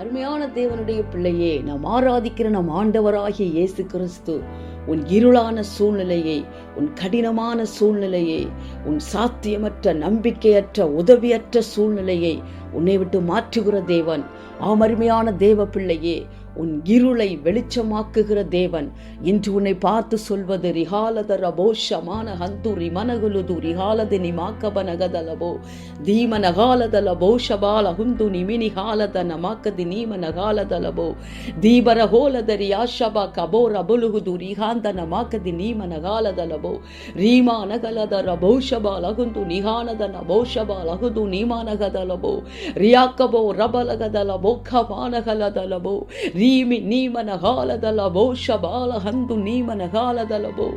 அருமையான தேவனுடைய பிள்ளையே நாம் ஆராதிக்கிற நம் ஆண்டவராகிய இயேசு கிறிஸ்து உன் இருளான சூழ்நிலையை உன் கடினமான சூழ்நிலையை உன் சாத்தியமற்ற நம்பிக்கையற்ற உதவியற்ற சூழ்நிலையை உன்னை விட்டு மாற்றுகிற தேவன். ஆம் அருமையான தேவ பிள்ளையே உன் இருளை வெளிச்சமாக்குகிற தேவன். இன்று உன்னை பார்த்து சொல்வது ரிஹாலத ரபோஷமான ஹந்து ரிமனகுலுது ரிஹாலது நிமாக்கபனகதலபோ தீமனகாலதலபோ ஷபால ஹுந்து நிமினிஹாலத நமாக்கதி நீமனகாலதலபோ தீபரஹோலத ரியாஷபா கபோ ரபுலுகுது ரிஹாந்த நமாக்கதி நீமனகாலதலபோ ரீமானகலத ரபோஷபா லகுந்து நிஹானத நபோஷபா லகுது நீமானகதலபோ ரியாக்கபோ ரபலகதலபோ கபானகலதலபோ ரீ ನೀಮಿ ನೀಮನಗಾಲದಲ ಬಹುಶ ಬಾಲ ಹಂದು ನೀಮನಗಾಲದಲಬೋ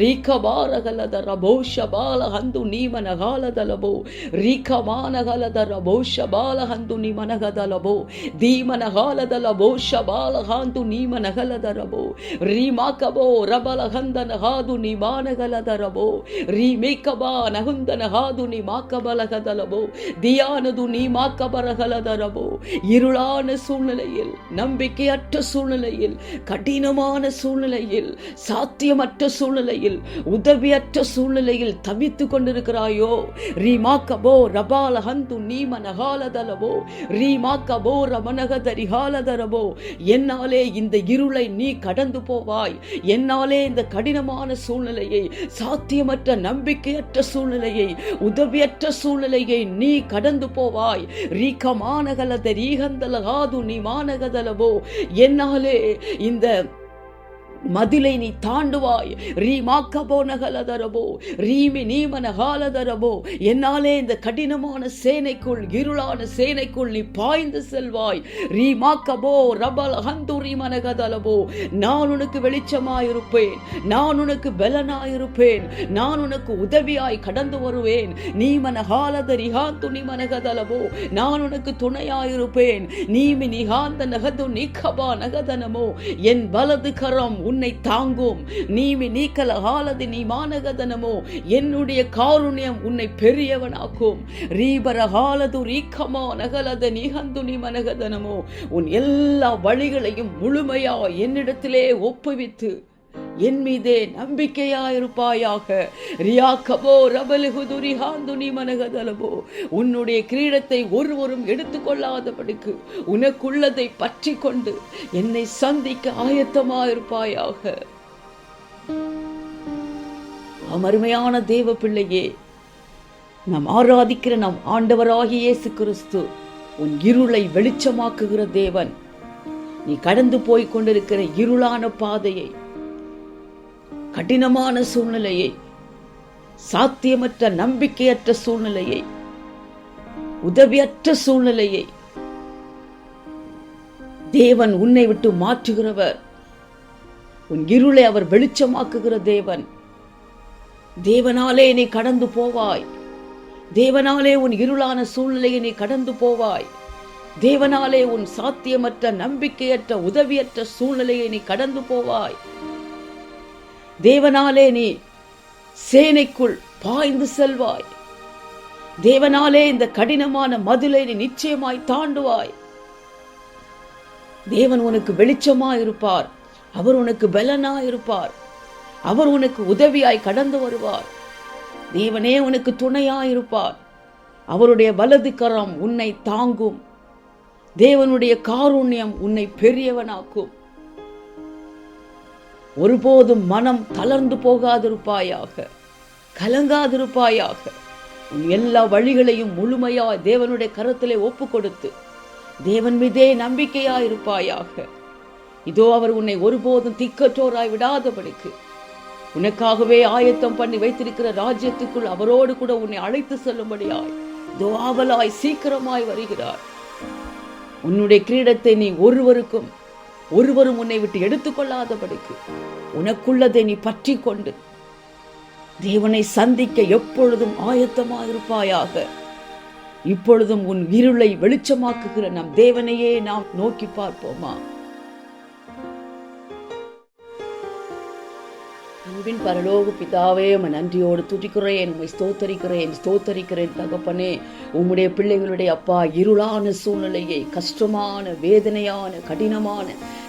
ರೀಖಬಾರಗಲದರ ಬಹುಶ ಬಾಲ ಹಂದು ನೀಮನಗಾಲದಲಬೋ ರೀಖಮಾನಗಲದರ ಬಹುಶ ಬಾಲ ಹಂದು ನಿಮನಗದಲಬೋ ದೀಮನಗಾಲದಲ ಬಹುಶ ಬಾಲ ಹಾಂದು ನೀಮನಗಲದರಬೋ ರೀಮಾಕಬೋ ರಬಲ ಹಂದನ ಹಾದು ನಿಮಾನಗಲದರಬೋ ರೀಮೇಕಬಾ ನಹುಂದನ ಹಾದು ನಿಮಾಕಬಲಗದಲಬೋ ದಿಯಾನದು ನೀಮಾಕಬರಗಲದರಬೋ இருளான சூழ்நிலையில் நம்பிக்கை நம்பிக்கையற்ற சூழ்நிலையில் கடினமான சூழ்நிலையில் சாத்தியமற்ற சூழ்நிலையில் உதவியற்ற சூழ்நிலையில் தவித்து கொண்டிருக்கிறாயோ? ரீமாக்கபோ ரபால ஹந்து நீம நகாலதலவோ ரீமாக்கபோ ரமனகதரி ஹாலதரபோ என்னாலே இந்த இருளை நீ கடந்து போவாய். என்னாலே இந்த கடினமான சூழ்நிலையை சாத்தியமற்ற நம்பிக்கையற்ற சூழ்நிலையை உதவியற்ற சூழ்நிலையை நீ கடந்து போவாய். ரீகமானகலத ரீகந்தலகாது நீ மானகதலபோ என்னாலே இந்த மதிலை நீ தாண்டுவாய். ரீமாக்கபோ நகலதரபோ. ரீமி நீமன காலதரபோ என்னாலே இந்த கடினமான சேனைக்குள் இருளான சேனைக்குள் நீ பாய்ந்து செல்வாய். ரீமாக்கபோ ரபல் ஹந்துரி மனகதலபோ. நான் உனக்கு வெளிச்சமாயிருப்பேன். நான் உனக்கு பலனாயிருப்பேன். நான் உனக்கு உதவியாய் கடந்து வருவேன். நீமன நகாலத ரிஹாந்து நீமனகதலபோ நான் உனக்கு துணையாயிருப்பேன். நீமி நிகாந்த நகது நிகபா நகதனமோ. என் வலது கரம் உன்னை தாங்கும். நீமி நீக்கல ஹாலதி நீ மானகதனமோ? என்னுடைய காருண்யம் உன்னை பெரியவனாக்கும். ரீபர ஹாலது ரீக்கமா நகலத நிகந்து நீ மனகதனமோ? உன் எல்லா வழிகளையும் முழுமையா என்னிடத்திலே ஒப்புவித்து என் மீதே நம்பிக்கையாயிருப்பாயாக. ரியாக்கபோ ரபலுகுதுரி ஹாந்துனி மனகதலபோ உன்னுடைய கிரீடத்தை ஒருவரும் எடுத்துக்கொள்ளாதபடிக்கு உனக்குள்ளதை பற்றி கொண்டு என்னை சந்திக்க ஆயத்தமாயிருப்பாயாக. அமருமையான தேவ பிள்ளையே நாம் ஆராதிக்கிற நம் ஆண்டவராகிய இயேசு கிறிஸ்து உன் இருளை வெளிச்சமாக்குகிற தேவன். நீ கடந்து போய் கொண்டிருக்கிற இருளான பாதையை கடினமான சூழ்நிலையை சாத்தியமற்ற நம்பிக்கையற்ற சூழ்நிலையை உதவியற்ற சூழ்நிலையை தேவன் உன்னை விட்டு மாற்றுகிறவர். உன் இருளை அவர் வெளிச்சமாக்குகிற தேவன். தேவனாலே நீ கடந்து போவாய். தேவனாலே உன் இருளான சூழ்நிலையை நீ கடந்து போவாய். தேவனாலே உன் சாத்தியமற்ற நம்பிக்கையற்ற உதவியற்ற சூழ்நிலையை நீ கடந்து போவாய். தேவனாலே நீ சேனைக்குள் பாய்ந்து செல்வாய். தேவனாலே இந்த கடினமான மதிலை நீ நிச்சயமாய் தாண்டுவாய். தேவன் உனக்கு வெளிச்சமாய் இருப்பார் அவர் உனக்கு பலனாய் இருப்பார் அவர் உனக்கு உதவியாய் கடந்து வருவார். தேவனே உனக்கு துணையாய் இருப்பார் அவருடைய வலது கரம் உன்னை தாங்கும். தேவனுடைய காருண்யம் உன்னை பெரியவனாக்கும். ஒருபோதும் மனம் தளர்ந்து போகாதிருப்பாயாக கலங்காதிருப்பாயாக. உன் எல்லா வழிகளையும் முழுமையாய் தேவனுடைய கருத்திலே ஒப்பு கொடுத்து தேவன் மீதே நம்பிக்கையாய் இருப்பாயாக இதோ அவர் உன்னை ஒருபோதும் திக்கற்றோராய் விடாதபடிக்கு உனக்காகவே ஆயத்தம் பண்ணி வைத்திருக்கிற ராஜ்யத்துக்குள் அவரோடு கூட உன்னை அழைத்து செல்லும்படியாய் இதோ ஆவலாய் சீக்கிரமாய் வருகிறார். உன்னுடைய கிரீடத்தை நீ ஒருவருக்கும் ஒருவரும் உன்னை விட்டு எடுத்துக்கொள்ளாதபடிக்கு உனக்குள்ளதை நீ பற்றி கொண்டு தேவனை சந்திக்க எப்பொழுதும் ஆயத்தமாயிருப்பாயாக. இப்பொழுதும் உன் இருளை வெளிச்சமாக்குகிற நம் தேவனையே நாம் நோக்கி பார்ப்போமா? அன்பின் பரலோக பிதாவே உம்மை நன்றியோடு துதிக்கிறேன் உம்மை ஸ்தோத்தரிக்கிறேன் ஸ்தோத்தரிக்கிறேன் தகப்பனே. உம்முடைய பிள்ளைகளுடைய அப்பா இருளான சூழ்நிலையை கஷ்டமான வேதனையான கடினமான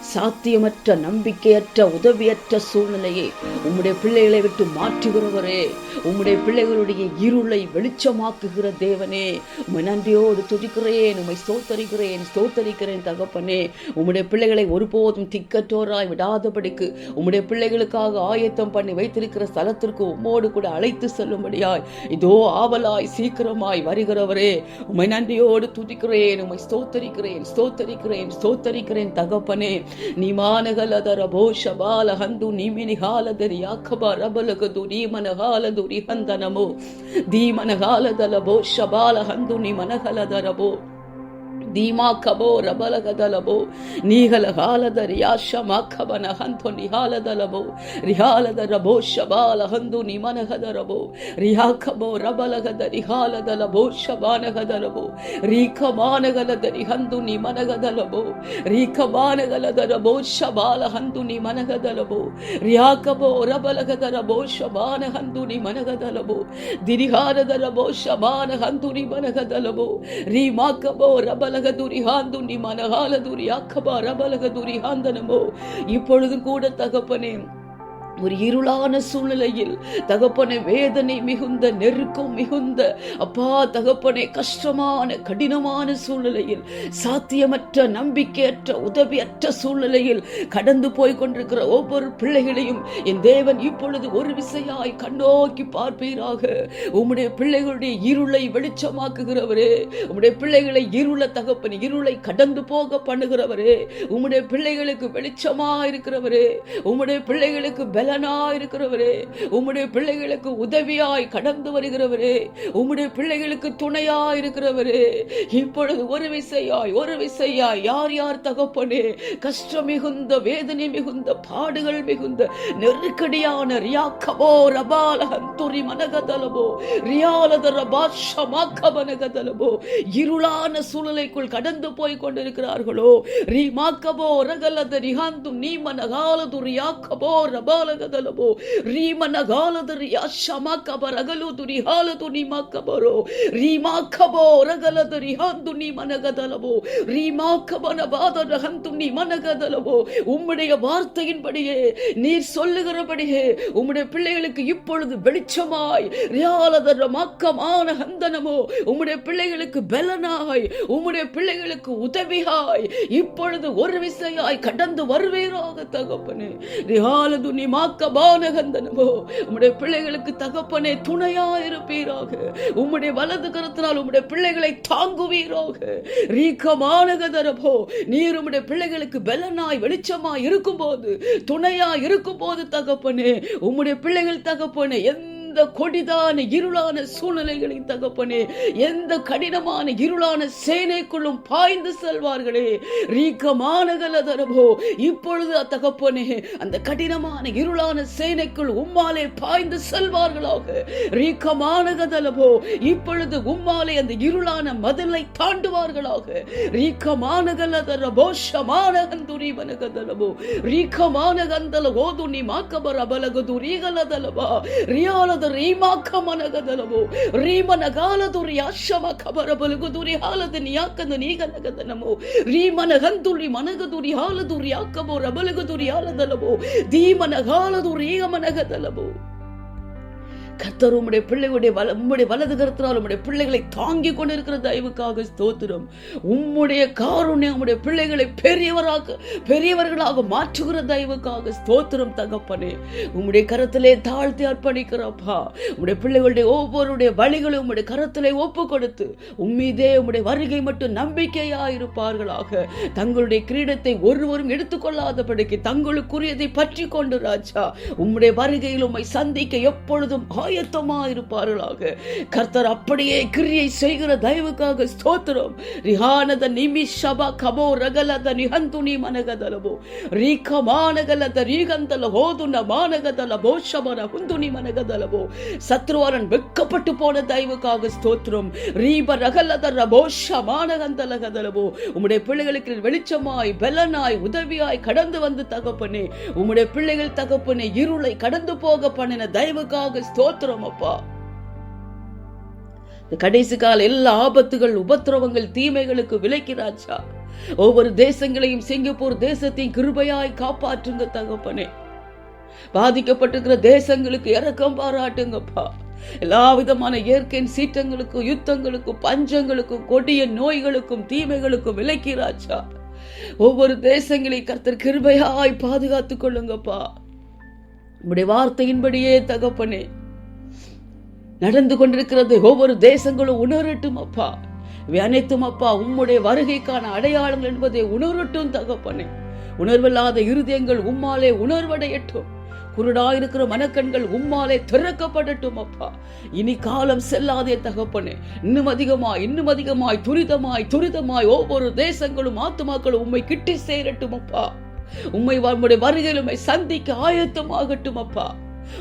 சாத்தியமற்ற நம்பிக்கையற்ற உதவியற்ற சூழ்நிலையை உம்முடைய பிள்ளைகளை விட்டு மாற்றுகிறவரே உம்முடைய பிள்ளைகளுடைய இருளை வெளிச்சமாக்குகிற தேவனே உம்மை நன்றியோடு துதிக்கிறேன் உம்மை ஸ்தோத்தரிக்கிறேன் ஸ்தோத்தரிக்கிறேன் தகப்பனே. உம்முடைய பிள்ளைகளை ஒருபோதும் திக்கற்றோராய் விடாதபடிக்கு உம்முடைய பிள்ளைகளுக்காக ஆயத்தம் பண்ணி வைத்திருக்கிற ஸ்தலத்திற்கு உம்மோடு கூட அழைத்து செல்லும்படியாய் இதோ ஆவலாய் சீக்கிரமாய் வருகிறவரே உம்மை நன்றியோடு துதிக்கிறேன் உம்மை ஸ்தோத்தரிக்கிறேன் ஸ்தோத்தரிக்கிறேன் ஸ்தோத்தரிக்கிறேன் தகப்பனே. ನಿಮಾನಗಲದರ ಭೋಷ ಬಾಲ ಹಂದು ನಿಮಿನಿ ಹಾಲದರಿ ಅಖಬ ರಬಲಗದು ನೀಮನ ಹಾಲದು ರಿಹಂದ ಧೀಮನ ಹಾಲದಲ ಭೋಷ ಬಾಲ ಹಂದು ನಿಮನ ಭೋ ದೀಮಾ ಕಬೋ ರಬಲಗದಲಬೋ ನೀಗಲ ಹಾಲದ ರಿಯಾಶ ಮಾಖಬನ ಹಂತು ನಿಹಾಲದ ಲಬೋ, ರಿಹಾಲದ ರಭೋ ಶಬಾಲ ಹಂದು ನಿಮನಹದ ರಬೋ, ರಿಹಾ ಕಬೋ ರಬಲಗದ ರಿಹಾಲದ ಲಭೋ ಶಬಾನಗದ ಲಬೋ ರೀಖ ಮಾನಗಲದ ರಿಹಂದು ನಿಮನಗದ ಲಬೋ ರೀಖ ರಭೋ ಶಬಾಲ ಹಂದು ನಿಮನಗದ ಲಬೋ, ರಿಹಾ ಕಬೋ ರಬಲಗದ ರಭೋ ಶಬಾನ ಹಂದು ನಿಮನಗದ ಲಬೋ, ದಿರಿಹಾರದ ರಭೋ ಶಬಾನ ಹಂದು ನಿಮನಗದ ಲಬೋ ರೀಮಾ ಕಬೋ, ರಬಲ நீ மனகால துரி அக்கபா ரபலக துரிஹாந்தனமோ இப்பொழுது கூட தகப்பனே ஒரு இருளான சூழ்நிலையில் தகப்பனை வேதனை மிகுந்த நெருக்கம் மிகுந்த அப்பா தகப்பனை கஷ்டமான கடினமான சூழ்நிலையில் சாத்தியமற்ற நம்பிக்கையற்ற உதவியற்ற சூழ்நிலையில் கடந்து போய் கொண்டிருக்கிற ஒவ்வொரு பிள்ளைகளையும் என் தேவன் இப்பொழுது ஒரு விசையாய் கண்ணோக்கி பார்ப்பீராக. உம்முடைய பிள்ளைகளுடைய இருளை வெளிச்சமாக்குகிறவரே. உம்முடைய பிள்ளைகளை இருள தகப்பன் இருளை கடந்து போக பண்ணுகிறவரே. உம்முடைய பிள்ளைகளுக்கு வெளிச்சமா இருக்கிறவரே உம்முடைய பிள்ளைகளுக்கு பலனா இருக்கிறவரே உம்முடைய பிள்ளைகளுக்கு உதவியாய் கடந்து வருகிறவரே உம்முடைய பிள்ளைகளுக்கு துணையா இருக்கிறவரே இப்பொழுது ஒரு விசையாய் ஒரு விசையாய் யார் யார் தகப்பனே கஷ்டம் மிகுந்த வேதனை மிகுந்த பாடுகள் மிகுந்த நெருக்கடியான ரியாக்கபோ ரபாலகம் துரி மனகதலபோ ரியாலத ரபாஷமாக்கபனகதலபோ இருளான சூழலைக்குள் கடந்து போய் கொண்டிருக்கிறார்களோ ரீமாக்கபோ ரகலத ரிஹாந்தும் நீ மனகாலது ரியாக்கபோ ரபால ಗದಲಬೋ ರೀಮನ ಗಾಲದ ಶಮಕಬ ರಗಲು ದುರಿ ಹಾಲದು ನಿಮಕಬರೋ ರೀಮಾಕಬೋ ರಗಲದ ರಿಹಾಂದು ನೀ ಮನಗದಲಬೋ ரீமாக்கபன பாதர ஹந்து நீ மனகதலவோ உம்முடைய வார்த்தையின்படியே நீர் சொல்லுகிறபடியே உம்முடைய பிள்ளைகளுக்கு இப்பொழுது வெளிச்சமாய் ரியாலதர மக்கமான ஹந்தனமோ உம்முடைய பிள்ளைகளுக்கு பலனாய் உம்முடைய பிள்ளைகளுக்கு உதவியாய் இப்பொழுது ஒரு விசையாய் கடந்து வருவீராக தகப்பனே ரியாலது நீ மாக்கபானகந்தனமோ உம்முடைய பிள்ளைகளுக்கு தகப்பனே துணையா இருப்பீராக. உம்முடைய வலது கருத்தினால் உம்முடைய பிள்ளைகளை தாங்குவீராக. ரீக்கமானகதரபோ நீர் உம்முடைய பிள்ளைகளுக்கு பலனாய் வெளிச்சமாய் இருக்கும்போது துணையா இருக்கும்போது தகப்பனே உம்முடைய பிள்ளைகள் தகப்பனே எந்த கொடிதான இருளான சூழ்நிலைகளின் தகப்பனே எந்த கடினமான இருளான சேனைக்குள்ளும் பாய்ந்து செல்வார்களே. ரீக்கமானகலதரபோ இப்பொழுது தகப்பனே அந்த கடினமான இருளான சேனைக்குள் உம்மாலே பாய்ந்து செல்வார்களாக. ரீக்கமானகதலபோ இப்பொழுது உம்மாலே அந்த இருளான மதிலை தாண்டுவார்களாக. ரீக்கமானகலதரபோ கதலபோ. ரீக்கமான கந்தல ஓதுனி மாக்கபர பலகது ரீகலதலபா ಗಾಲದ ರೀಮಾಖ ಮನಗದಲವು ರೀಮನ ಗಾಲದುರಿ ಆಶವ ಖಬರ ಬಲಗುದುರಿ ಹಾಲದ ನಿಯಾಕದ ನೀಗನಗದ ನಮು ರೀಮನ ಹಂದುರಿ ಮನಗದುರಿ ಹಾಲದುರಿ ರಿಯಾಕಬೋ ರಬಲಗದುರಿ ಹಾಲದಲವು. ದೀಮನ ಗಾಲದುರಿ ಮನಗದಲವು கத்தர் உம்முடைய பிள்ளைகளுடைய வல உம்முடைய வலது கருத்தினால் உம்முடைய பிள்ளைகளை தாங்கி கொண்டிருக்கிற தயவுக்காக ஸ்தோத்திரம். உம்முடைய காருண்யம் உம்முடைய பிள்ளைகளை பெரியவராக பெரியவர்களாக மாற்றுகிற தயவுக்காக ஸ்தோத்திரம் தகப்பனே. உம்முடைய கரத்திலே தாழ்த்தி அர்ப்பணிக்கிறப்பா உம்முடைய பிள்ளைகளுடைய ஒவ்வொருடைய வழிகளை உம்முடைய கரத்திலே ஒப்பு கொடுத்து உம்மீதே உம்முடைய வருகை மட்டும் நம்பிக்கையா இருப்பார்களாக தங்களுடைய கிரீடத்தை ஒருவரும் எடுத்துக்கொள்ளாதபடிக்கு தங்களுக்குரியதை பற்றி கொண்டு ராஜா உம்முடைய வருகையில் உம்மை சந்திக்க எப்பொழுதும் ஆயத்தமா இருப்பார்களாக. கர்த்தர் அப்படியே கிரியை செய்கிற தயவுக்காக ஸ்தோத்திரம். ரிஹானத நிமிஷப கபோ ரகலத நிஹந்துனி மனகதலபோ. ரீக மானகலத ரீகந்தல ஹோதுன மானகதல போஷபன ஹுந்துனி மனகதலபோ. சத்ருவாரன் வெட்கப்பட்டு போன தயவுக்காக ஸ்தோத்திரம். ரீப ரகலத ரபோஷ மானகந்தல கதலபோ. உம்முடைய பிள்ளைகளுக்கு வெளிச்சமாய் பலனாய் உதவியாய் கடந்து வந்து தகப்பனே. உம்முடைய பிள்ளைகள் தகப்பனே இருளை கடந்து போக பண்ணின தயவுக்காக ஸ்தோத்திரம். அப்பா இந்த கடைசி கால எல்லா ஆபத்துகள் உபத்திரவங்கள் தீமைகளுக்கு விலைக்கிறாச்சா ஒவ்வொரு தேசங்களையும் சிங்கப்பூர் தேசத்தையும் கிருபையாய் காப்பாற்றுங்க தகப்பனே. பாதிக்கப்பட்டிருக்கிற தேசங்களுக்கு இறக்கம் பாராட்டுங்கப்பா. எல்லா விதமான இயற்கையின் சீற்றங்களுக்கும் யுத்தங்களுக்கும் பஞ்சங்களுக்கும் கொடிய நோய்களுக்கும் தீமைகளுக்கும் விலைக்கிறாச்சா ஒவ்வொரு தேசங்களையும் கர்த்தர் கிருபையாய் பாதுகாத்துக் கொள்ளுங்கப்பா. உம்முடைய வார்த்தையின்படியே தகப்பனே. நடந்து கொண்டிருக்கிறது. ஒவ்வொரு தேசங்களும் உணரட்டும் அப்பா. இவை அனைத்தும் அப்பா உம்முடைய வருகைக்கான அடையாளங்கள் என்பதை உணரட்டும் தகப்பனே. உணர்வில்லாத இருதயங்கள் உம்மாலே உணர்வடையட்டும். குருடாயிருக்கிற மனக்கண்கள் உம்மாலே திறக்கப்படட்டும் அப்பா. இனி காலம் செல்லாதே தகப்பனே. இன்னும் அதிகமாய் இன்னும் அதிகமாய் துரிதமாய் துரிதமாய் ஒவ்வொரு தேசங்களும் ஆத்துமாக்களும் உண்மை கிட்டி சேரட்டும் அப்பா. உம்மை உம்முடைய வருகையில் சந்திக்க ஆயத்தமாகட்டும் அப்பா.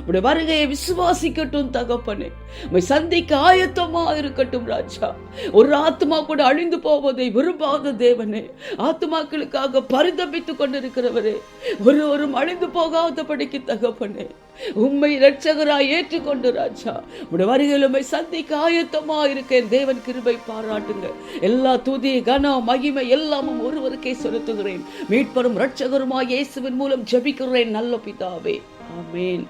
உடைய வருகையை விசுவாசிக்கட்டும் தகப்பனே. உமை சந்திக்க ஆயத்தமா இருக்கட்டும் ராஜா. ஒரு ஆத்மா கூட அழிந்து போவதை விரும்பாத தேவனே. ஆத்மாக்களுக்காக பரிதபித்துக் கொண்டிருக்கிறவரே ஒருவரும் அழிந்து போகாதபடிக்கு தகப்பனே. உண்மை இரட்சகராய் ஏற்றுக்கொண்டு ராஜா. உடைய வருகையில் உண்மை சந்திக்க ஆயத்தமா இருக்கேன். தேவன் கிருபை பாராட்டுங்க. எல்லா துதி கன மகிமை எல்லாமும் ஒருவருக்கே செலுத்துகிறேன். மீட்பரும் இரட்சகருமாய் இயேசுவின் மூலம் ஜெபிக்கிறேன் நல்ல பிதாவே. ஆமேன்.